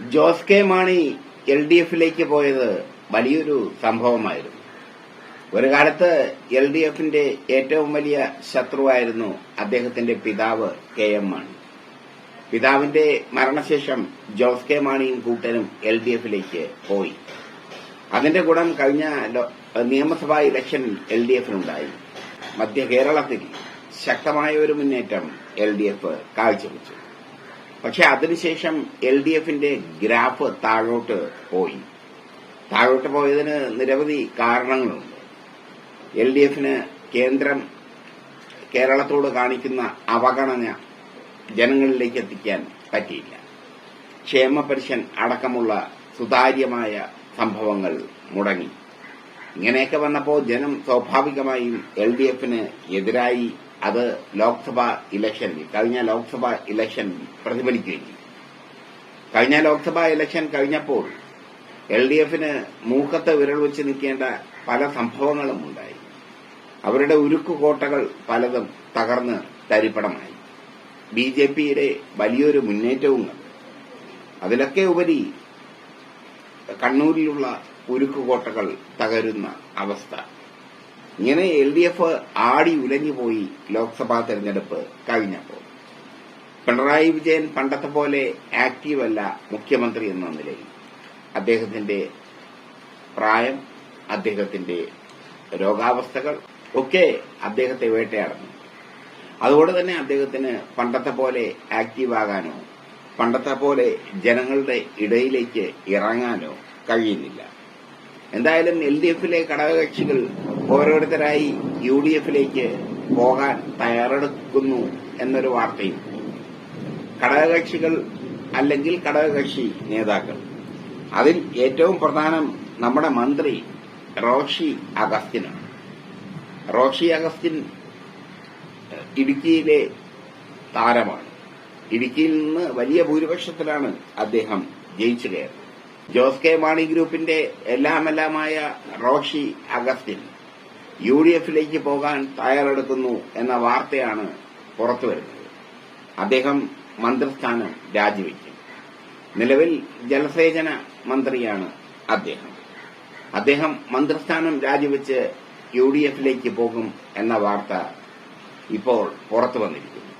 Jose K Mani L D എഫിലേക്ക് പോയത് വലിയൊരു സംഭവമായിരുന്നു. ഒരു കാലത്ത് എൽ ഡി എഫിന്റെ ഏറ്റവും വലിയ ശത്രുവായിരുന്നു അദ്ദേഹത്തിന്റെ പിതാവ് കെ എം മാണി. പിതാവിന്റെ മരണശേഷം ജോസ് കെ മാണിയും കൂട്ടരും എൽ ഡി എഫിലേക്ക് പോയി. അതിന്റെ ഗുണം കഴിഞ്ഞ നിയമസഭാ ഇലക്ഷനിൽ എൽ ഡി എഫിനുണ്ടായി. മധ്യ കേരളത്തിൽ ശക്തമായ ഒരു മുന്നേറ്റം എൽ ഡി എഫ് കാഴ്ചവെച്ചു. പക്ഷെ അതിനുശേഷം എൽ ഡി എഫിന്റെ ഗ്രാഫ് താഴോട്ട് പോയി. താഴോട്ട് പോയതിന് നിരവധി കാരണങ്ങളുണ്ട്. എൽ ഡി എഫിന് കേന്ദ്രം കേരളത്തോട് കാണിക്കുന്ന അവഗണന ജനങ്ങളിലേക്ക് എത്തിക്കാൻ പറ്റിയില്ല. ക്ഷേമ അടക്കമുള്ള സുതാര്യമായ സംഭവങ്ങൾ മുടങ്ങി. ഇങ്ങനെയൊക്കെ വന്നപ്പോൾ ജനം സ്വാഭാവികമായും എൽ ഡി എഫിന് എതിരായി അത് ലോക്സഭാ ഇലക്ഷനിൽ കഴിഞ്ഞ ലോക്സഭാ ഇലക്ഷൻ പ്രതിഫലിക്കുകയും ചെയ്തു. കഴിഞ്ഞ ലോക്സഭാ ഇലക്ഷൻ കഴിഞ്ഞപ്പോൾ എൽ ഡി എഫിന് മൂക്കത്ത് വിരൽ വെച്ച് നിൽക്കേണ്ട പല സംഭവങ്ങളും ഉണ്ടായി. അവരുടെ ഉരുക്കുകോട്ടകൾ പലതും തകർന്ന് തരിപ്പടമായി ബി ജെ പിയുടെ വലിയൊരു മുന്നേറ്റവും അതിലൊക്കെ ഉപരി കണ്ണൂരിലുള്ള ഉരുക്കുകോട്ടകൾ തകരുന്ന അവസ്ഥ. ഇങ്ങനെ എൽ ഡി എഫ് ആടി ഉലഞ്ഞു പോയി ലോക്സഭാ തെരഞ്ഞെടുപ്പ് കഴിഞ്ഞപ്പോൾ. പിണറായി വിജയൻ പണ്ടത്തെ പോലെ ആക്റ്റീവല്ല മുഖ്യമന്ത്രി എന്ന നിലയിൽ. അദ്ദേഹത്തിന്റെ പ്രായം അദ്ദേഹത്തിന്റെ രോഗാവസ്ഥകൾ ഒക്കെ അദ്ദേഹത്തെ വേട്ടയാടുന്നു. അതുകൊണ്ട് തന്നെ അദ്ദേഹത്തിന് പണ്ടത്തെ പോലെ ആക്റ്റീവാകാനോ പണ്ടത്തെ പോലെ ജനങ്ങളുടെ ഇടയിലേക്ക് ഇറങ്ങാനോ കഴിയുന്നില്ല. എന്തായാലും എൽ ഡി എഫിലെ ഘടകകക്ഷികൾ ഓരോരുത്തരായി യു ഡി എഫിലേക്ക് പോകാൻ തയ്യാറെടുക്കുന്നു എന്നൊരു വാർത്തയും. ഘടകകക്ഷികൾ അല്ലെങ്കിൽ ഘടകകക്ഷി നേതാക്കൾ. അതിൽ ഏറ്റവും പ്രധാനം നമ്മുടെ മന്ത്രി റോഷി അഗസ്റ്റിനാണ്. റോഷി അഗസ്റ്റിൻ ഇടുക്കിയിലെ താരമാണ്. ഇടുക്കിയിൽ നിന്ന് വലിയ ഭൂരിപക്ഷത്തിലാണ് അദ്ദേഹം ജയിച്ചു കയറുന്നത് ജോസ് കെ മാണി ഗ്രൂപ്പിന്റെ എല്ലാമെല്ലാമായ റോഷി അഗസ്റ്റിൻ യു ഡി എഫിലേക്ക് പോകാൻ തയ്യാറെടുക്കുന്നു എന്ന വാർത്തയാണ് പുറത്തുവരുന്നത് അദ്ദേഹം മന്ത്രിസ്ഥാനം രാജിവെക്കും. നിലവിൽ ജലസേചന മന്ത്രിയാണ് അദ്ദേഹം. അദ്ദേഹം മന്ത്രിസ്ഥാനം രാജിവെച്ച് യു ഡി എഫിലേക്ക് പോകും എന്ന വാർത്ത ഇപ്പോൾ പുറത്തു വന്നിരിക്കുന്നു.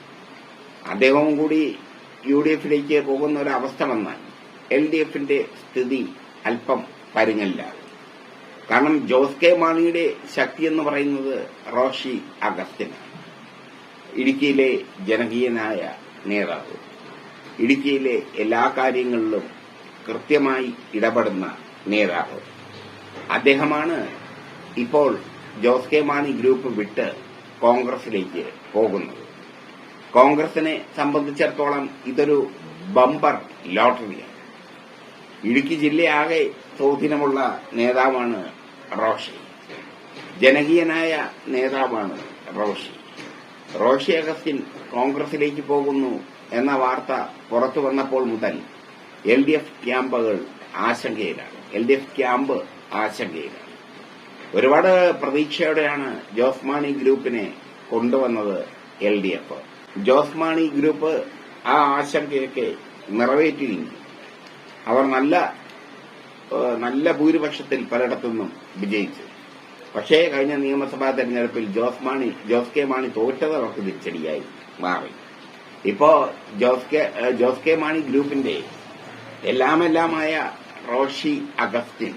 അദ്ദേഹവും കൂടി യു ഡി എഫിലേക്ക് പോകുന്ന ഒരവസ്ഥ വന്നാൽ എൽ ഡി എഫിന്റെ സ്ഥിതി അല്പം പരുങ്ങലിലാകും. കാരണം ജോസ് കെ മാണിയുടെ ശക്തി എന്ന് പറയുന്നത് റോഷി അഗസ്റ്റിനാണ് ഇടുക്കിയിലെ ജനകീയനായ നേതാവ്. ഇടുക്കിയിലെ എല്ലാ കാര്യങ്ങളിലും കൃത്യമായി ഇടപെടുന്ന നേതാവ്. അദ്ദേഹമാണ് ഇപ്പോൾ ജോസ് കെ മാണി ഗ്രൂപ്പ് വിട്ട് കോൺഗ്രസിലേക്ക് പോകുന്നത്. കോൺഗ്രസിനെ സംബന്ധിച്ചിടത്തോളം ഇതൊരു ബമ്പർ ലോട്ടറിയാണ്. ഇടുക്കി ജില്ലയാകെ സ്വാധീനമുള്ള നേതാവാണ് റോഷി. ജനകീയനായ നേതാവാണ് റോഷി. റോഷി അഗസ്റ്റിൻ കോൺഗ്രസിലേക്ക് പോകുന്നു എന്ന വാർത്ത പുറത്തു വന്നപ്പോൾ മുതൽ എൽ ഡി എഫ് ക്യാമ്പുകൾ ആശങ്കയിലാണ്. എൽ ഡി എഫ് ക്യാമ്പ് ആശങ്കയിലാണ്. ഒരുപാട് പ്രതീക്ഷയോടെയാണ് ജോസ്മാണി ഗ്രൂപ്പിനെ കൊണ്ടുവന്നത് L D F. Jose Mani group ആ ആശങ്കയൊക്കെ നിറവേറ്റിയിരുന്നു അവർ നല്ല നല്ല ഭൂരിപക്ഷത്തിൽ പലയിടത്തുനിന്നും വിജയിച്ചു. പക്ഷേ കഴിഞ്ഞ നിയമസഭാ തെരഞ്ഞെടുപ്പിൽ ജോസ് മാണി ജോസ് കെ മാണി തോറ്റത് അവർക്ക് തിരിച്ചടിയായി മാറി. ഇപ്പോ ജോസ് കെ ജോസ് കെ മാണി ഗ്രൂപ്പിന്റെ എല്ലാമെല്ലാമായ റോഷി അഗസ്റ്റിൻ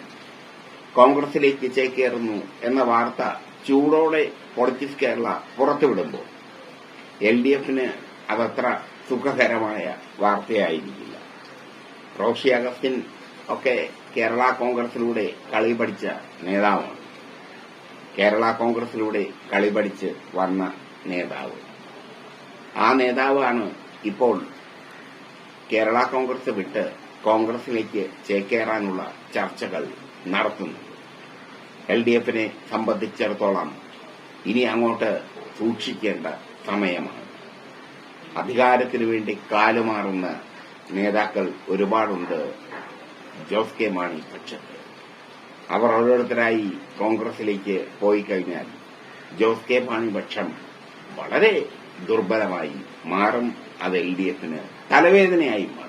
കോൺഗ്രസിലേക്ക് ചേക്കേറുന്നു എന്ന വാർത്ത ചൂടോടെ പൊളിറ്റിക്സ് കേരള പുറത്തുവിടുമ്പോൾ എൽ ഡി എഫിന് അതത്ര സുഖകരമായ വാർത്തയായിരിക്കില്ല. റോഷി അഗസ്റ്റിൻ ഒക്കെ കേരള കോൺഗ്രസിലൂടെ കളി പഠിച്ച നേതാവാണ് കേരള കോൺഗ്രസിലൂടെ കളി പഠിച്ച് വന്ന നേതാവ്. ആ നേതാവാണ് ഇപ്പോൾ കേരള കോൺഗ്രസ് വിട്ട് കോൺഗ്രസിലേക്ക് ചേക്കേറാനുള്ള ചർച്ചകൾ നടത്തുന്നത്. എൽ ഡി എഫിനെ സംബന്ധിച്ചിടത്തോളം ഇനി അങ്ങോട്ട് സൂക്ഷിക്കേണ്ട സമയമാണ്. അധികാരത്തിനു വേണ്ടി കാലുമാറുന്ന നേതാക്കൾ ഒരുപാടുണ്ട്. ജോസ് കെ മാണി പക്ഷത്ത് അവർ ഓരോരുത്തരായി കോൺഗ്രസിലേക്ക് പോയി കഴിഞ്ഞാൽ ജോസ് കെ മാണി പക്ഷം വളരെ ദുർബലമായി മാറും അത് എൽ ഡി എഫിന് തലവേദനയായി മാറും.